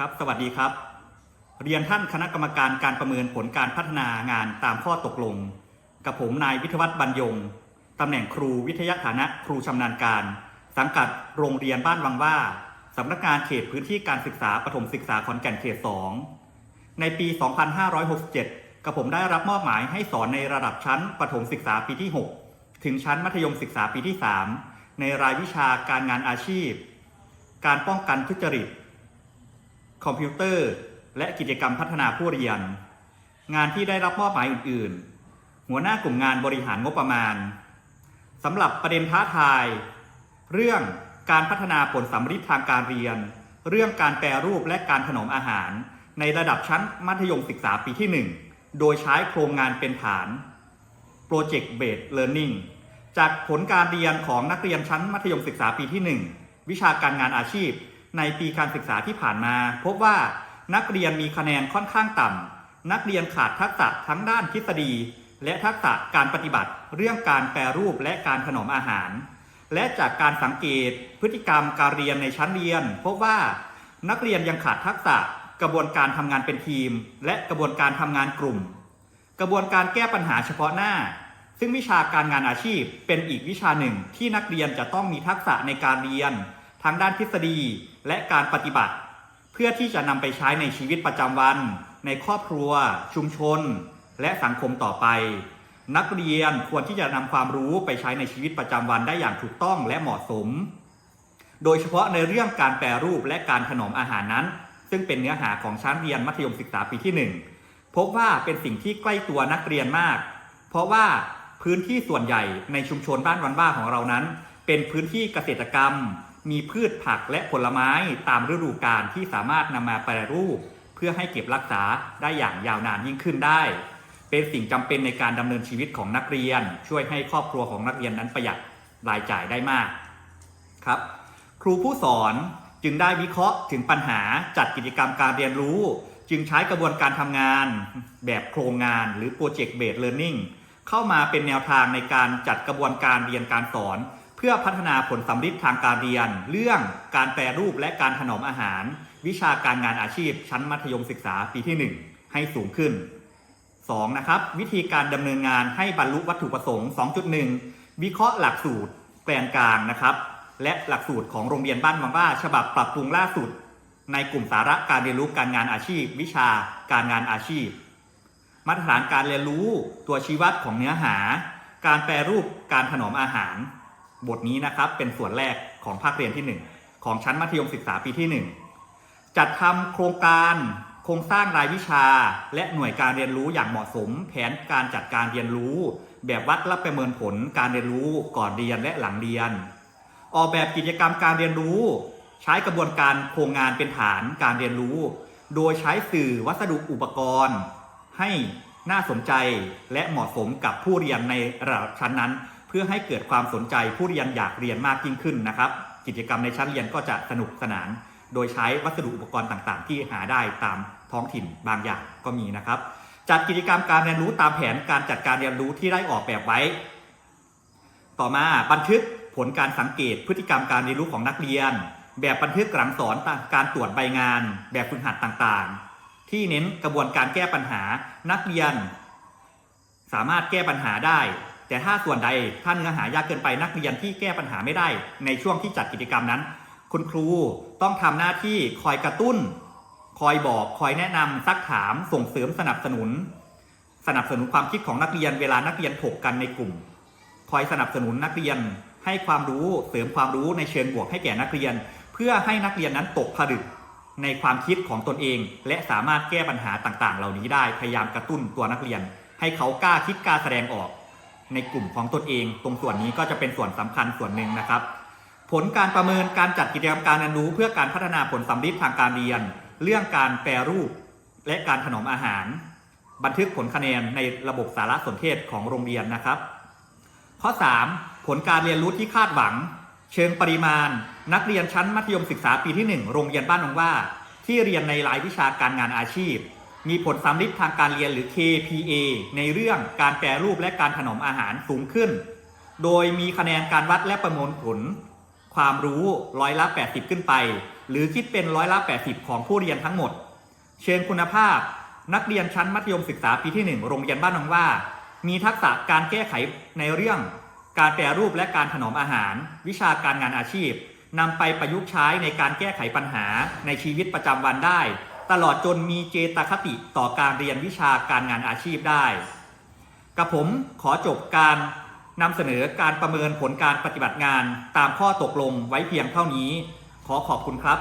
ครับ สวัสดีครับ เรียนท่านคณะกรรมการการประเมินผลการพัฒนางานตามข้อตกลง กับผมนายวิทยวัฒน์บรรยงตำแหน่งครูวิทยาฐานะครูชำนาญการ สังกัดโรงเรียนบ้านวังว่าสำนักงานเขตพื้นที่การศึกษาปฐมศึกษาขอนแก่นเขต 2 ในปี 2567 กับผมได้รับมอบหมายให้สอนในระดับชั้นปฐมศึกษาปีที่ 6 ถึงชั้นมัธยมศึกษาปีที่ 3 ในรายวิชาการงานอาชีพ การป้องกันทุจริต คอมพิวเตอร์ และกิจกรรมพัฒนาผู้เรียน งานที่ได้รับมอบหมายอื่น ๆ หัวหน้ากลุ่มงานบริหารงบประมาณสำหรับประเด็นท้าทาย เรื่องการพัฒนาผลสำฤทธิ์ทางการเรียน เรื่องการแปรรูปและการถนอมอาหาร ในระดับชั้นมัธยมศึกษาปีที่ 1 โดยใช้โครงงานเป็นฐาน Project Based Learning จากผลการเรียนของนักเรียนชั้นมัธยมศึกษาปีที่ 1 วิชาการงานอาชีพ ในปีการศึกษาที่ผ่านมา พบว่านักเรียนมีคะแนนค่อนข้างต่ำ นักเรียนขาดทักษะทั้งด้านทฤษฎี และทักษะการปฏิบัติ เรื่องการแปรรูปและการถนอมอาหาร และจากการสังเกตพฤติกรรมการเรียนในชั้นเรียน พบว่านักเรียนยังขาดทักษะกระบวนการทำงานเป็นทีม และกระบวนการทำงานกลุ่ม กระบวนการแก้ปัญหาเฉพาะหน้า ซึ่งวิชาการงานอาชีพเป็นอีกวิชาหนึ่งที่นักเรียนจะต้องมีทักษะในการเรียน ทั้งด้านทฤษฎีและการปฏิบัติ เพื่อที่จะนำไปใช้ในชีวิตประจำวัน ในครอบครัว ชุมชน และสังคมต่อไป นักเรียนควรที่จะนำความรู้ไปใช้ในชีวิตประจำวันได้อย่างถูกต้องและเหมาะสม โดยเฉพาะในเรื่องการแปรรูปและการถนอมอาหารนั้น ซึ่งเป็นเนื้อหาของชั้นเรียนมัธยมศึกษาปีที่ 1 พบว่าเป็นสิ่งที่ใกล้ตัวนักเรียนมาก เพราะว่าพื้นที่ส่วนใหญ่ในชุมชนบ้านวันบ้าของเรานั้น เป็นพื้นที่เกษตรกรรม มีพืชผักและผลไม้ตามฤดูกาลที่สามารถนำมาแปรรูป เพื่อให้เก็บรักษาได้อย่างยาวนานยิ่งขึ้นได้ เป็นสิ่งจำเป็นในการดำเนินชีวิตของนักเรียน ช่วยให้ครอบครัวของนักเรียนนั้นประหยัดรายจ่ายได้มากครับ ครูผู้สอนจึงได้วิเคราะห์ถึงปัญหาจัดกิจกรรมการเรียนรู้ จึงใช้กระบวนการทำงานแบบโครงงานหรือ Project Based Learning เข้ามาเป็นแนวทางในการจัดกระบวนการเรียนการสอน เพื่อพัฒนาผลสำฤทธิ์ทางการเรียน เรื่องการแปรรูปและการถนอมอาหาร วิชาการงานอาชีพ ชั้นมัธยมศึกษาปีที่ 1 ให้สูงขึ้น 2. นะครับ วิธีการดำเนินงานให้บรรลุวัตถุประสงค์ 2.1 วิเคราะห์หลักสูตรแกนกลางนะครับ และหลักสูตรของโรงเรียนบ้านบางว่าฉบับปรับปรุงล่าสุด ในกลุ่มสาระการเรียนรู้การงานอาชีพ วิชาการงานอาชีพ มาตรฐานการเรียนรู้ตัวชี้วัดของเนื้อหา การแปรรูปการถนอมอาหาร บทนี้นะครับเป็นส่วนแรกของภาคเรียนที่ 1 ของชั้นมัธยมศึกษาปีที่ 1 จัดทำโครงการโครงสร้างรายวิชา และหน่วยการเรียนรู้อย่างเหมาะสม แผนการจัดการเรียนรู้ แบบวัดและประเมินผลการเรียนรู้ก่อนเรียนและหลังเรียน ออกแบบกิจกรรมการเรียนรู้ ใช้กระบวนการโครงงานเป็นฐานการเรียนรู้ โดยใช้สื่อวัสดุอุปกรณ์ ให้น่าสนใจและเหมาะสมกับผู้เรียนในระดับชั้นนั้น เพื่อให้เกิดความสนใจผู้เรียนอยากเรียนมากยิ่งขึ้นนะครับ กิจกรรมในชั้นเรียนก็จะสนุกสนาน โดยใช้วัสดุอุปกรณ์ต่างๆ ที่หาได้ตามท้องถิ่นบางอย่างก็มีนะครับ จัดกิจกรรมการเรียนรู้ตามแผนการจัดการเรียนรู้ที่ได้ออกแบบไว้ ต่อมาบันทึกผลการสังเกตพฤติกรรมการเรียนรู้ของนักเรียน แบบบันทึกหลังสอนการตรวจใบงาน แบบฝึกหัดต่างๆ ที่เน้นกระบวนการแก้ปัญหานักเรียน สามารถแก้ปัญหาได้ แต่ถ้าส่วนใดถ้าเนื้อหายากเกินไปนักเรียนที่แก้ปัญหาไม่ได้ ในช่วงที่จัดกิจกรรมนั้น คุณครูต้องทำหน้าที่คอยกระตุ้น คอยบอก คอยแนะนำซักถามส่งเสริมสนับสนุน สนับสนุนความคิดของนักเรียนเวลานักเรียนถกกันในกลุ่ม คอยสนับสนุนนักเรียนให้ความรู้เสริมความรู้ในเชิงบวกให้แก่นักเรียน เพื่อให้นักเรียนนั้นตกผลึกในความคิดของตนเอง และสามารถแก้ปัญหาต่างๆ เหล่านี้ได้พยายามกระตุ้นตัวนักเรียน ให้เขากล้าคิดกล้าแสดงออก ในกลุ่มของตนเอง ตรงส่วนนี้ก็จะเป็นส่วนสำคัญส่วนหนึ่งนะครับ ผลการประเมินการจัดกิจกรรมการเรียนรู้ เพื่อการพัฒนาผลสำลิดทางการเรียน เรื่องการแปรรูปและการถนอมอาหาร บันทึกผลคะแนนในระบบสารสนเทศของโรงเรียนนะครับ ข้อ 3 ผลการเรียนรู้ที่คาดหวัง เชิงปริมาณ นักเรียนชั้นมัธยมศึกษาปีที่ 1 โรงเรียนบ้านนองว่า ที่เรียนในรายวิชาการงานอาชีพ มีผลสำลิดทางการเรียนหรือ KPA ในเรื่องการแปรรูปและการถนอมอาหารสูงขึ้น โดยมีคะแนนการวัดและประมวลผล ความรู้ร้อยละ 80 ขึ้นไป หรือคิดเป็นร้อยละ 80 ของผู้เรียนทั้งหมด เชิงคุณภาพ นักเรียนชั้นมัธยมศึกษาปีที่ 1 โรงเรียนบ้านนองว่า มีทักษะการแก้ไขในเรื่อง การแปรรูปและการถนอมอาหาร วิชาการงานอาชีพนำไปประยุกต์ใช้ในการแก้ไขปัญหาในชีวิตประจำวันได้ ตลอดจนมีเจตคติต่อการเรียนวิชาการงานอาชีพได้ กับผมขอจบการนำเสนอการประเมินผลการปฏิบัติงานตามข้อตกลงไว้เพียงเท่านี้ ขอขอบคุณครับ